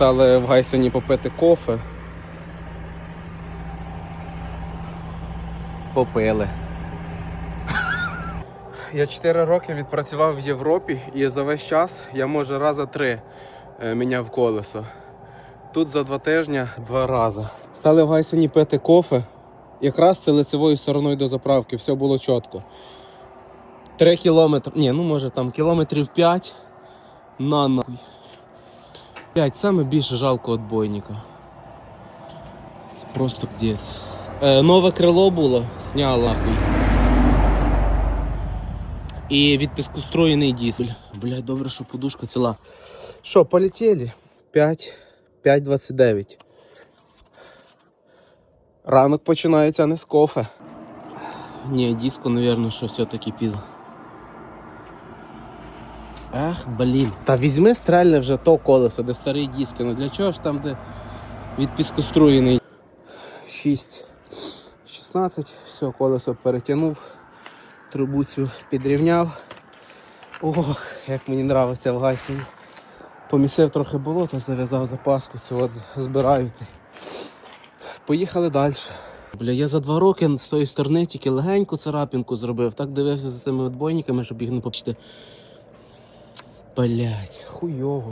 Стали в Гайсені попити кофе. Попили. Я 4 роки відпрацював в Європі і за весь час я може раза три е, міняв колесо. Тут за два тижні два рази. Стали в Гайсені пити кофе. Якраз це лицевою стороною до заправки, все було чітко. Три кілометри. Ні, ну може там кілометрів 5 на нахуй. Блять, саме більше жалко отбойника. Це просто пдець. Е, нове крило було, сняла. І від піскостроєний дизель. Блять, добре, що подушка ціла. Що, полетіли? 5, 5.29. Ранок починається не з кофе. Ні, диско, напевно, що все-таки пізно. Ах, блін. Та візьми стрельне вже то колесо, де старий диски. Ну для чого ж там, де від піскоструєний? 6, 16, все, колесо перетягнув, трубу цю підрівняв. Ох, як мені подобається в гасі. Помісив трохи болото, зав'язав запаску, це от збираю. Поїхали далі. Бля, я за два роки з тої сторони тільки легеньку царапінку зробив. Так дивився за цими отбойниками, щоб їх не попчити. Блять, хуйово.